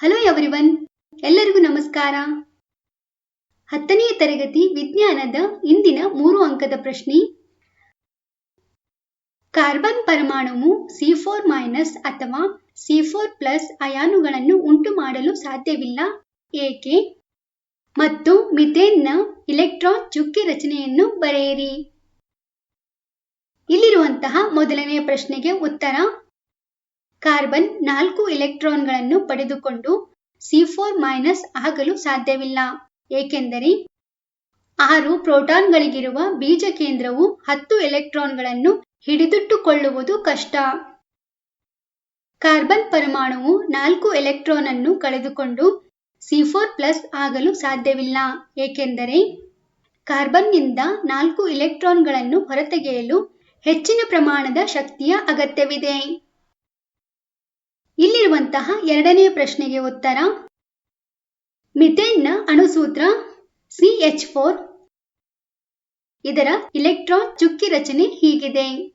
Hello everyone ಎಲ್ಲರಿಗೂ ನಮಸ್ಕಾರ. ಹತ್ತನೆಯ ತರಗತಿ ವಿಜ್ಞಾನದ ಇಂದಿನ ಮೂರು ಅಂಕದ ಪ್ರಶ್ನೆ. ಕಾರ್ಬನ್ ಪರಮಾಣುವು ಸಿ ಫೋರ್ ಮೈನಸ್ ಅಥವಾ ಸಿ ಫೋರ್ ಪ್ಲಸ್ ಅಯಾನುಗಳನ್ನು ಉಂಟು ಮಾಡಲು ಸಾಧ್ಯವಿಲ್ಲ. ಏಕೆ? ಮತ್ತು ಮಿಥೇನ್ನ ಇಲೆಕ್ಟ್ರಾನ್ ಚುಕ್ಕಿ ರಚನೆಯನ್ನು ಬರೆಯಿರಿ. ಇಲ್ಲಿರುವಂತಹ ಮೊದಲನೆಯ ಪ್ರಶ್ನೆಗೆ ಉತ್ತರ. ಕಾರ್ಬನ್ ನಾಲ್ಕು ಎಲೆಕ್ಟ್ರಾನ್ಗಳನ್ನು ಪಡೆದುಕೊಂಡು ಸಿ ಫೋರ್ ಮೈನಸ್ ಆಗಲು ಸಾಧ್ಯವಿಲ್ಲ. ಏಕೆಂದರೆ ಆರು ಪ್ರೋಟಾನ್ಗಳಿಗಿರುವ ಬೀಜ ಕೇಂದ್ರವು ಹತ್ತು ಎಲೆಕ್ಟ್ರಾನ್ಗಳನ್ನು ಹಿಡಿದಿಟ್ಟುಕೊಳ್ಳುವುದು ಕಷ್ಟ. ಕಾರ್ಬನ್ ಪರಮಾಣುವು ನಾಲ್ಕು ಎಲೆಕ್ಟ್ರಾನ್ ಅನ್ನು ಕಳೆದುಕೊಂಡು ಸಿ ಫೋರ್ ಪ್ಲಸ್ ಆಗಲು ಸಾಧ್ಯವಿಲ್ಲ. ಏಕೆಂದರೆ ಕಾರ್ಬನ್ನಿಂದ ನಾಲ್ಕು ಎಲೆಕ್ಟ್ರಾನ್ಗಳನ್ನು ಹೊರತೆಗೆಯಲು ಹೆಚ್ಚಿನ ಪ್ರಮಾಣದ ಶಕ್ತಿಯ ಅಗತ್ಯವಿದೆ. ಇಲ್ಲಿರುವಂತಹ ಎರಡನೆಯ ಪ್ರಶ್ನೆಗೆ ಉತ್ತರ. ಮಿಥೇನ್ನ ಅಣುಸೂತ್ರ ಸಿ ಎಚ್ ಫೋರ್. ಇದರ ಇಲೆಕ್ಟ್ರಾನ್ ಚುಕ್ಕಿ ರಚನೆ ಹೀಗಿದೆ.